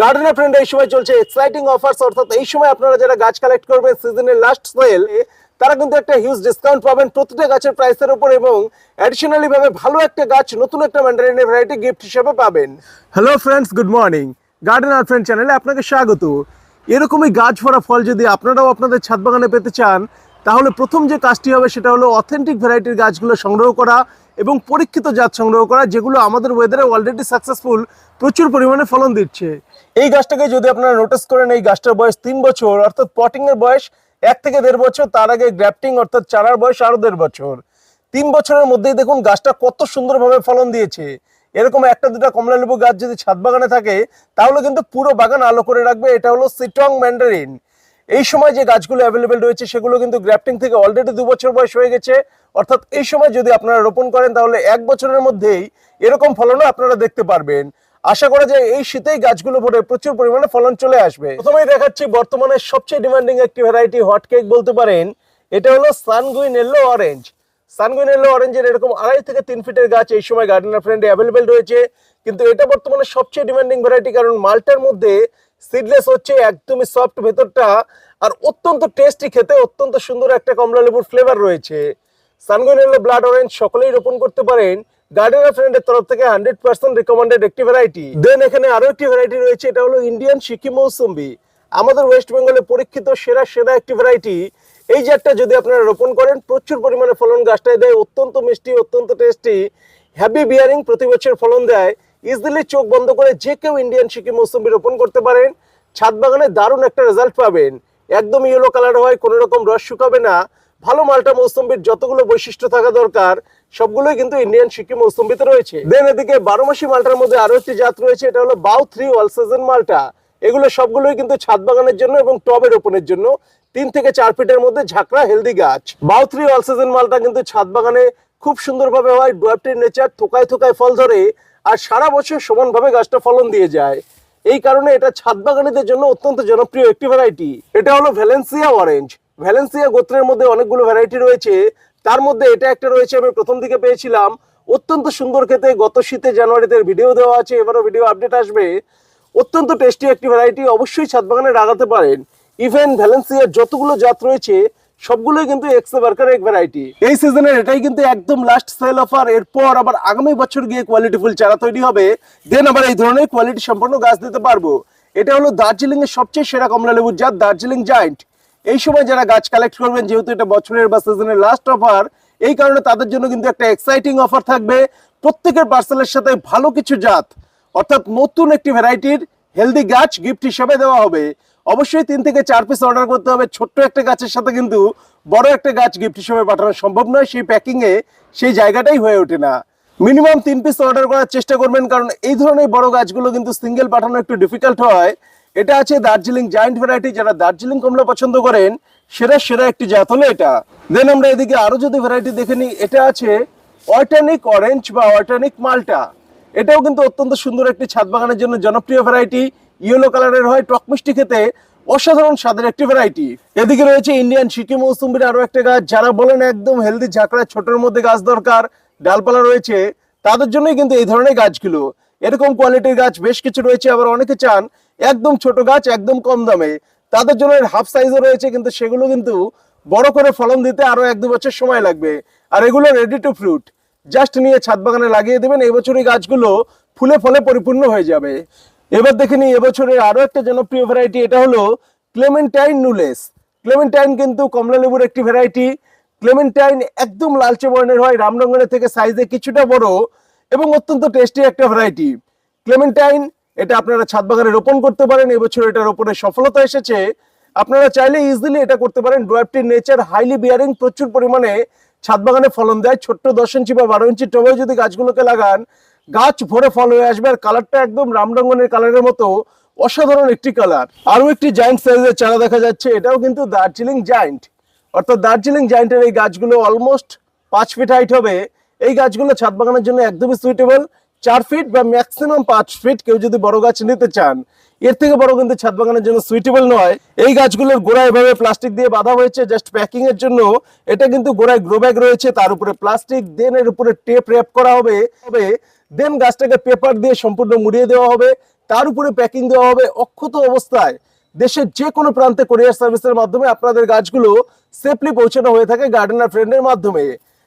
গার্ডেনের ফ্রেন্ড এই সময় চলছে এক্সাইটিং অফার্স অর্থাৎ এই সময় আপনারা যারা গাছ কালেক্ট করবেন সিজনের লাস্ট সেল তারা কিন্তু একটা হিউজ ডিসকাউন্ট পাবেন প্রতিটা গাছের প্রাইসের উপর এবং অ্যাডিশনালি ভাবে ভালো একটা গাছ, নতুন একটা ম্যান্ডারিনের ভ্যারাইটি গিফট হিসেবে পাবেন। Hello friends good morning garden আর ফ্রেন্ড চ্যানেলে আপনাকে স্বাগত। এরকমই গাছ ভরা ফল যদি আপনারাও আপনাদের ছাদ বাগানে পেতে চান, তাহলে প্রথম যে কাজটি হবে সেটা হলো অথেন্টিক ভ্যারাইটির গাছগুলো সংগ্রহ করা এবং পরীক্ষিত জাত সংগ্রহ করা, যেগুলো আমাদের ওয়েদারে অলরেডি সাকসেসফুল প্রচুর পরিমাণে ফলন দিচ্ছে। এই গাছটাকে যদি আপনারা নোটিস করেন, এই গাছটার বয়স তিন বছর, অর্থাৎ পটিং এর বয়স এক থেকে দেড় বছর, তার আগে গ্রাফটিং অর্থাৎ চারার বয়স আরও দেড় বছর। তিন বছরের মধ্যেই দেখুন গাছটা কত সুন্দরভাবে ফলন দিয়েছে। এরকম একটা দুটা কমলা লেবু গাছ যদি ছাদ বাগানে থাকে, তাহলে কিন্তু পুরো বাগান আলো করে রাখবে। এটা হলো সিটং ম্যান্ডারিন এই সময় যে গাছগুলো অ্যাভেলেবেল রয়েছে, সেগুলো কিন্তু গ্রাফটিং থেকে অলরেডি দু বছর বয়স হয়ে গেছে। অর্থাৎ এই সময় যদি আপনারা রোপণ করেন, তাহলে এক বছরের মধ্যেই এরকম ফলনও আপনারা দেখতে পারবেন। আশা করা যায় এই শীতেই গাছগুলো ভরে প্রচুর পরিমাণে ফলন চলে আসবে। প্রথমেই দেখাচ্ছি বর্তমানে সবচেয়ে ডিমান্ডিং একটি ভ্যারাইটি হট কেক বলতে পারেন। এটা হলো সানগুইন এলো অরেঞ্জ সানগুইন এলো অরেঞ্জের এরকম আড়াই থেকে তিন ফিটের গাছ এই সময় গার্ডেনার ফ্রেন্ডে অ্যাভেলেবেল রয়েছে। কিন্তু এটা বর্তমানে সবচেয়ে ডিমান্ডিং ভ্যারাইটি কারণ মালটার মধ্যে সিডলেস হচ্ছে, একদমই সফট ভেতরটা। আর অত্যন্ত টেস্টি খেতে অত্যন্ত সুন্দর একটা কমলা লেবুর ফ্লেভার রয়েছে। সানগুইন ব্লাড অরেঞ্জ সকলেই রোপণ করতে পারেন। গার্ডেনার ফ্রেন্ডের তরফ থেকে হান্ড্রেড পার্সেন্ট রিকমেন্ডেড একটি ভ্যারাইটি দেন এখানে আরও একটি ভ্যারাইটি রয়েছে, এটা হলো ইন্ডিয়ান সিকি মৌসুম্বি আমাদের ওয়েস্ট বেঙ্গলে পরীক্ষিত সেরা সেরা একটি ভ্যারাইটি এই জাতটা যদি আপনারা রোপণ করেন, প্রচুর পরিমাণে ফলন গাছটায় দেয়, অত্যন্ত মিষ্টি, অত্যন্ত টেস্টি হ্যাভি বিয়ারিং প্রতি বছর ফলন দেয়। ইজিলি চোখ বন্ধ করে যে কেউ ইন্ডিয়ান সিকিম মৌসুম্বি রোপণ করতে পারেন, ছাদ বাগানে দারুণ একটা রেজাল্ট পাবেন। একদম ইয়েলো কালার হয়, কোনো রকম রস শুকাবে না। ভালো মালটা মৌসুম্বির যতগুলো বৈশিষ্ট্য থাকা দরকার, সবগুলোই কিন্তু ইন্ডিয়ান সিকিম মৌসুম্বিতে রয়েছে। দেন এদিকে বারো মাসি মালটার মধ্যে আরও একটি জাত রয়েছে, এটা হলো বাউ থ্রি ওয়াল সিজন মালটা। এগুলো সবগুলোই কিন্তু ছাদ বাগানের জন্য এবং টবে রোপণের জন্য। তিন থেকে চার ফিটের মধ্যে ঝাঁকড়া হেলদি গাছ। বাউ থ্রি অল সিজন মালটা কিন্তু ছাদ বাগানে খুব সুন্দরভাবে হয় ডুয়াপটির নেচার, থোকায় থোকায় ফল ধরে, আর সারা বছর সমানভাবে গাছটা ফলন দিয়ে যায়। এই কারণে এটা ছাদ বাগানীদের জন্য অত্যন্ত জনপ্রিয় একটি ভ্যারাইটি এটা হলো ভ্যালেন্সিয়া অরেঞ্জ ভ্যালেন্সিয়া গোত্রের মধ্যে অনেকগুলো ভ্যারাইটি রয়েছে। তার মধ্যে এটা একটা রয়েছে, আমি প্রথম দিকে পেয়েছিলাম। অত্যন্ত সুন্দর খেতে, গত শীতে জানুয়ারিতে ভিডিও দেওয়া আছে, এবারও ভিডিও আপডেট আসবে। অত্যন্ত টেস্টি একটি ভ্যারাইটি অবশ্যই ছাদ বাগানে লাগাতে পারেন। ইভেন ভ্যালেন্সিয়ার যতগুলো জাত রয়েছে, সবগুলোই কিন্তু এক্সে বার্কার এক ভ্যারাইটি এই সিজনের এটাই কিন্তু একদম লাস্ট সেল অফার এরপর আবার আগামী বছর গিয়ে কোয়ালিটি ফুল চারা তৈরি হবে। দেন আবার এই ধরনের কোয়ালিটি সম্পন্ন গাছ দিতে পারব। এটা হলো দার্জিলিং এর সবচেয়ে সেরা কমলা লেবুর জাত, দার্জিলিং জায়েন্ট এই সময় যারা গাছ কালেক্ট করবেন, যেহেতু এটা বছরের বা সিজনের লাস্ট অফার এই কারণে তাদের জন্য কিন্তু একটা এক্সাইটিং অফার থাকবে। প্রত্যেকের পার্সেলের সাথে ভালো কিছু জাত, অর্থাৎ নতুন একটি ভ্যারাইটির হেলদি গাছ গিফট হিসেবে দেওয়া হবে। অবশ্যই তিন থেকে চার পিস অর্ডার করতে হবে। ছোট্ট একটা গাছের সাথে কিন্তু বড় একটা গাছ গিফট হিসেবে পাঠানো সম্ভব নয়, সেই প্যাকিং এ সেই জায়গাটাই হয়ে ওঠে না। মিনিমাম তিন পিস অর্ডার করার চেষ্টা করবেন, কারণ এই ধরনের বড় গাছগুলো কিন্তু সিঙ্গেল পাঠানো একটু ডিফিকাল্ট হয়। এটা আছে দার্জিলিং জায়েন্ট ভ্যারাইটি যারা দার্জিলিং কমলা পছন্দ করেন, সেরা সেরা একটি জাত হলো এটা। দেন আমরা এদিকে আরও যদি ভ্যারাইটি দেখে নিই, এটা আছে অর্টানিক অরেঞ্জ বা অর্টানিক মালটা। এটাও কিন্তু অত্যন্ত সুন্দর একটি ছাদ বাগানের জন্য জনপ্রিয় ভ্যারাইটি ইয়েলো কালারের হয়, টক মিষ্টি খেতে অসাধারণ স্বাদের একটি ভ্যারাইটি এদিকে রয়েছে ইন্ডিয়ান সিকিম মৌসুম্বির আরও একটা গাছ, যারা বলেন একদম হেলদি ঝাঁকড়া, ছোটর মধ্যে গাছ দরকার, ডালপালা রয়েছে, তাদের জন্যই কিন্তু এই ধরনের গাছগুলো। এরকম কোয়ালিটির গাছ বেশ কিছু রয়েছে, আবার অনেকে চান একদম ছোট গাছ, একদম কম দামে। তাদের জন্য হাফ সাইজও রয়েছে, কিন্তু সেগুলো কিন্তু বড় করে ফলন দিতে আরও এক দু বছর সময় লাগবে। আর এগুলো রেডি টু ফ্রুট জাস্ট নিয়ে ছাদ বাগানে লাগিয়ে দেবেন এই গাছগুলো ফুলে ফলে পরিপূর্ণ হয়ে যাবে। এবার দেখে নিই, এবছরের আরও একটা জনপ্রিয় ভ্যারাইটি এটা হলো ক্লেমেন্টাইন নুলেস ক্লেমেন্টাইন কিন্তু কমলা লেবুর একটি ভ্যারাইটি ক্লেমেন্টাইন একদম লালচে বর্ণের হয়, রামরঙ্গনের থেকে সাইজে কিছুটা বড় এবং অত্যন্ত টেস্টি একটা ভ্যারাইটি ক্লেমেন্টাইন এটা আপনারা ছাদ বাগানে রোপণ করতে পারেন, এবছর এটা রোপণে সফলতা এসেছে। আপনারা চাইলে ইজিলি এটা করতে পারেন। ডোয়াবটির নেচার হাইলি বিয়ারিং প্রচুর পরিমাণে ছাদ বাগানে ফলন দেয়। ছোট্ট দশ ইঞ্চি বা বারো ইঞ্চি টবে যদি গাছগুলোকে লাগান, গাছ ভরে ফল হয়ে আসবে। আর কালারটা একদম রামরঙ্গনের কালারের মতো অসাধারণ একটি কালার। আরও একটি জায়েন্ট সাইজের চারা দেখা যাচ্ছে। এটাও কিন্তু দার্জিলিং জায়েন্ট অর্থাৎ দার্জিলিং জায়েন্টের এই গাছগুলো অলমোস্ট পাঁচ ফিট হাইট হবে। এই গাছগুলো ছাদ বাগানের জন্য একদমই সুইটেবল চার ফিট বা ম্যাক্সিমাম পাঁচ ফিট কেউ যদি বড় গাছ নিতে চান, এর থেকে বড় কিন্তু ছাদ বাগানের জন্য সুইটেবল নয়। এই গাছগুলোর গোড়ায় এভাবে প্লাস্টিক দিয়ে বাঁধা হয়েছে জাস্ট প্যাকিং এর জন্য। এটা কিন্তু গোড়ায় গ্রো ব্যাগ রয়েছে, তার উপরে প্লাস্টিক দেন এর উপরে টেপ র্যাপ করা হবে। হবে দেন গাছটাকে পেপার দিয়ে সম্পূর্ণ মুড়িয়ে দেওয়া হবে, তার উপরে প্যাকিং দেওয়া হবে। অক্ষত অবস্থায় দেশের যে কোনো প্রান্তে কোরিয়ার সার্ভিসের মাধ্যমে আপনাদের গাছগুলো সেফলি পৌঁছানো হয়ে থাকে গার্ডেনার ফ্রেন্ডের মাধ্যমে।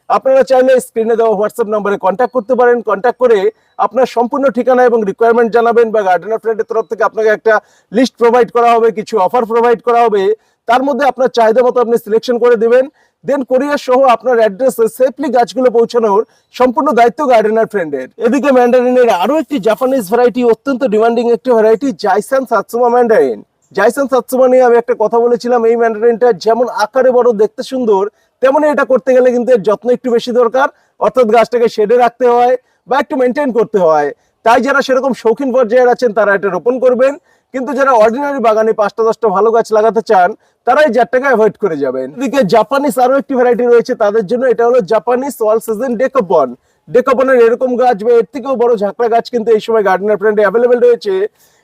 আপনারা চাইলে স্ক্রিনে দেওয়া হোয়াটসঅ্যাপ নম্বরে কন্ট্যাক্ট করতে পারেন। কন্ট্যাক্ট করে আপনার সম্পূর্ণ ঠিকানা এবং রিকোয়ারমেন্ট জানাবেন বা গার্ডেনার ফ্রেন্ডের তরফ থেকে আপনাকে একটা লিস্ট প্রোভাইড করা হবে, কিছু অফার প্রোভাইড করা হবে। তার মধ্যে আপনার চাহিদা মতো আপনি সিলেকশন করে দেবেন। দেন কোরিয়ার সহ আপনার অ্যাড্রেসে সেফলি গাছগুলো পৌঁছানোর সম্পূর্ণ দায়িত্ব গার্ডেনার ফ্রেন্ডের এদিকে ম্যান্ডারিনের আরও একটি জাপানিজ ভ্যারাইটি অত্যন্ত ডিমান্ডিং একটি ভ্যারাইটি জাইসান সাতসুমা ম্যান্ডারিন জাইসান সাতসুমা নিয়ে আমি একটা কথা বলেছিলাম, এই ম্যান্ডারিনটা যেমন আকারে বড়, দেখতে সুন্দর, তেমনই এটা করতে গেলে কিন্তু এর যত্ন একটু বেশি দরকার। অর্থাৎ গাছটাকে শেডে রাখতে হয় বা একটু মেনটেন করতে হয়। তাই যারা সেরকম শৌখিন পর্যায়ে আছেন, তারা এটা রোপণ করবেন। কিন্তু যারা অর্ডিনারি বাগানে পাঁচটা, দশটা ভালো গাছ লাগাতে চান তারা এই জাতটাকে অ্যাভয়েড করে যাবেন। এদিকে জাপানিস আরও একটি ভ্যারাইটি রয়েছে, তাদের জন্য এটা হলো জাপানিস অল সিজন ডেকোপন ডেকোপনের এরকম গাছ বা এর থেকেও বড় ঝাঁকড়া গাছ কিন্তু এই সময় গার্ডেনার ফ্রেন্ডে অ্যাভেলেবেল রয়েছে।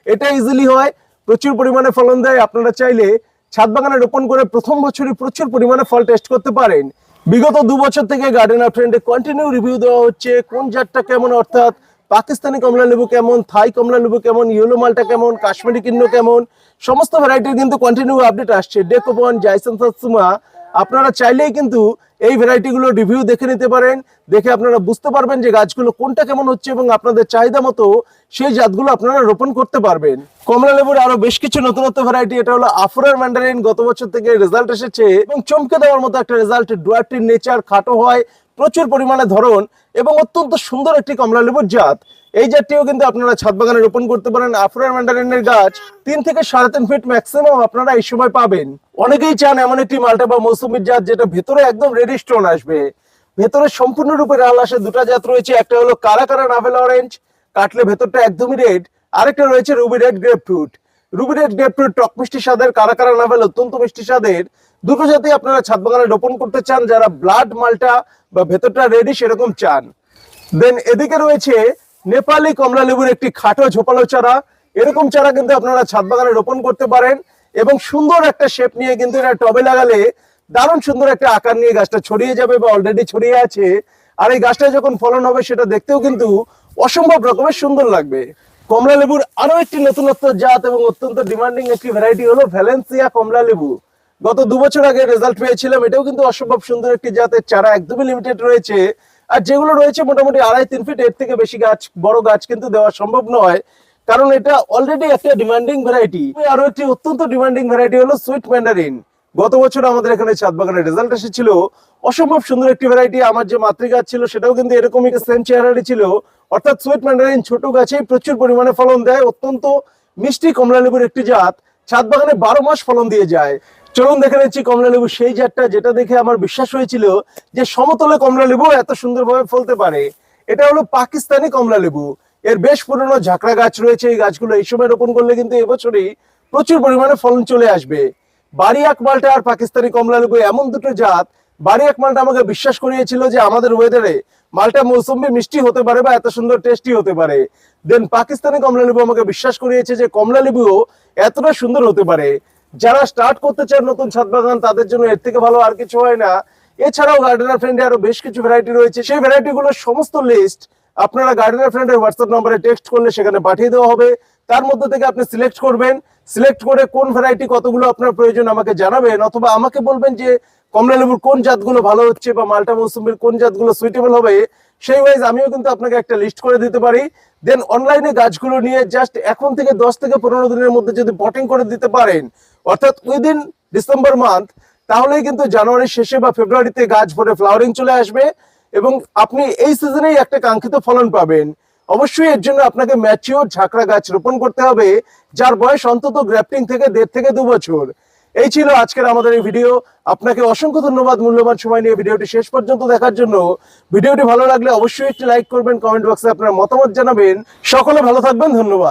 এটা ইজিলি হয় প্রচুর পরিমাণে ফলন দেয়। আপনারা চাইলে ছাদ বাগানে রোপণ করে প্রথম বছরই প্রচুর পরিমাণে ফল টেস্ট করতে পারেন। বিগত দু বছর থেকে গার্ডেন অফ ফ্রেন্ডে কন্টিনিউ রিভিউ দেওয়া হচ্ছে, কোন জাতটা কেমন অর্থাৎ পাকিস্তানি কমলা লেবু কেমন, থাই কমলা লেবু কেমন ইয়েলো মালটা কেমন, কাশ্মীরি কিন্ন কেমন, সমস্ত ভ্যারাইটির কিন্তু কন্টিনিউ আপডেট আসছে। ডেকোপন জাইসন সাতসুমা আপনারা চাইলেই কিন্তু এই ভ্যারাইটিগুলো রিভিউ দেখে নিতে পারেন, দেখে আপনারা বুঝতে পারবেন যে গাছগুলো কোনটা কেমন হচ্ছে এবং আপনাদের চাহিদা মতো সেই জাতগুলো আপনারা রোপণ করতে পারবেন। কমলা লেবুর আরও বেশ কিছু নতুনত্ব ভ্যারাইটি এটা হলো আফরার ম্যান্ডারিন গত বছর থেকে রেজাল্ট এসেছে এবং চমকে দেওয়ার মতো একটা রেজাল্ট ডুয়ারটির নেচার খাটো হয়, প্রচুর পরিমাণে ধরন এবং অত্যন্ত সুন্দর একটি কমলা লেবুর জাত। এই জাতটিও কিন্তু আপনারা ছাদ বাগানে রোপণ করতে পারেন। আফরার ম্যান্ডারিনের গাছ তিন থেকে সাড়ে তিন ফিট ম্যাক্সিমাম আপনারা এই সময় পাবেন। অনেকেই চান এমন একটি মালটা বা মৌসুমির জাত যেটা ভেতরে একদম রেডি স্টোন আসবে। ভেতরে সম্পূর্ণরূপে রাল আসে দুটা জাত রয়েছে। একটা হলো কারা কারা নাভেল অরেঞ্জ কাটলে ভেতরটা একদমই রেড আরেকটা রয়েছে ruby red grapefruit ruby red grapefruit টক মিষ্টি স্বাদের, কারা কারা নাভেল অত্যন্ত মিষ্টি স্বাদের। দুটো জাতি আপনারা ছাদ বাগানে রোপণ করতে চান। যারা ব্লাড মালটা বা ভেতরটা রেডি সেরকম চান। দেন এদিকে রয়েছে নেপালি কমলা লেবুর একটি খাটো ঝোপালো চারা। এরকম চারা কিন্তু আপনারা ছাদ বাগানে রোপণ করতে পারেন এবং সুন্দর একটা শেপ নিয়ে কিন্তু এটা টবে লাগালে দারুণ সুন্দর একটা আকার নিয়ে গাছটা ছড়িয়ে যাবে বা অলরেডি ছড়িয়ে আছে। আর এই গাছটা যখন ফলন হবে সেটা দেখতেও কিন্তু অসম্ভব রকমের সুন্দর লাগবে। কমলা লেবুর আরও একটি নতুনত্ব জাত এবং অত্যন্ত ডিমান্ডিং একটি ভ্যারাইটি হলো ভ্যালেন্সিয়া কমলা লেবু। গত দু বছর আগে রেজাল্ট পেয়েছিলাম, এটাও কিন্তু অসম্ভব সুন্দর একটি জাতের চারা, একদমই লিমিটেড রয়েছে। আর যেগুলো রয়েছে মোটামুটি আড়াই, তিন ফিট এর থেকে বেশি গাছ, বড় গাছ কিন্তু দেওয়া সম্ভব নয়। কারণ এটা অলরেডি একটা ডিমান্ডিং ভ্যারাইটি আরও একটি অত্যন্ত ডিমান্ডিং ভ্যারাইটি হলো সুইট ম্যান্ডারিন গত বছর আমাদের এখানে ছাদ বাগানের রেজাল্ট এসেছিল। অসম্ভব সুন্দর একটি ভ্যারাইটি আমার যে মাতৃ গাছ ছিল, সেটাও কিন্তু এরকমই সেম চেহারারই ছিল। অর্থাৎ সুইট ম্যান্ডারিন ছোট গাছেই প্রচুর পরিমাণে ফলন দেয়। অত্যন্ত মিষ্টি কমলা লেবুর একটি জাত। ছাদ বাগানে বারো মাস ফলন দিয়ে যায়। চলুন দেখে নিচ্ছি কমলা লেবু। সেই জাতটা যেটা দেখে আমার বিশ্বাস হয়েছিল যে সমতলে কমলা লেবু এত সুন্দরভাবে ফলতে পারে, এটা হলো পাকিস্তানি কমলা লেবু। এর বেশ পুরনো ঝাঁকড়া গাছ রয়েছে, এই গাছগুলো এই সময় রোপণ করলে কিন্তু এবছরই প্রচুর পরিমাণে ফলন চলে আসবে। বাড়ি এক মালটা আর পাকিস্তানি কমলা লেবু এমন দুটো জাত বাড়ি এক মালটা আমাকে বিশ্বাস করিয়েছিল যে আমাদের ওয়েদারে মালটা মৌসুমি মিষ্টি হতে পারে বা এত সুন্দর টেস্টি হতে পারে। দেন পাকিস্তানি কমলা লেবু আমাকে বিশ্বাস করিয়েছে যে কমলা লেবুও এতটা সুন্দর হতে পারে। যারা স্টার্ট করতে চান নতুন ছাদ বাগান, তাদের জন্য এর থেকে ভালো আর কিছু হয় না। এছাড়াও গার্ডেনার ফ্রেন্ডে আরও বেশ কিছু ভ্যারাইটি রয়েছে। সেই ভ্যারাইটি গুলোর সমস্ত লিস্ট আপনারা গার্ডেনার ফ্রেন্ডের হোয়াটসঅ্যাপ নম্বরে টেক্সট করলে সেখানে পাঠিয়ে দেওয়া হবে। তার মধ্যে থেকে আপনি সিলেক্ট করবেন। সিলেক্ট করে কোন ভ্যারাইটি কতগুলো আপনার প্রয়োজন আমাকে জানাবেন, অথবা আমাকে বলবেন যে কমলা লেবুর কোন জাতগুলো ভালো হচ্ছে বা মাল্টা মৌসুমের কোন জাতগুলো সুইটেবল হবে। সেই ওয়াইজ আমিও কিন্তু আপনাকে একটা লিস্ট করে দিতে পারি। দেন অনলাইনে গাছগুলো নিয়ে জাস্ট এখন থেকে দশ থেকে পনেরো দিনের মধ্যে যদি পটিং করে দিতে পারেন, অর্থাৎ উইদিন ডিসেম্বর মান্থ তাহলেই কিন্তু জানুয়ারির শেষে বা ফেব্রুয়ারিতে গাছ ভরে ফ্লাওয়ারিং চলে আসবে এবং আপনি এই সিজনেই একটা কাঙ্ক্ষিত ফলন পাবেন। অবশ্যই এর জন্য আপনাকে ম্যাচিওর ঝাঁকড়া গাছ রোপণ করতে হবে, যার বয়স অন্তত গ্রাফটিং থেকে দেড় থেকে দু বছর। এই ছিল আজকের আমাদের এই ভিডিও আপনাকে অসংখ্য ধন্যবাদ মূল্যবান সময় নিয়ে ভিডিওটি শেষ পর্যন্ত দেখার জন্য। ভিডিওটি ভালো লাগলে অবশ্যই একটি লাইক করবেন কমেন্ট বক্সে আপনার মতামত জানাবেন। সকলে ভালো থাকবেন, ধন্যবাদ।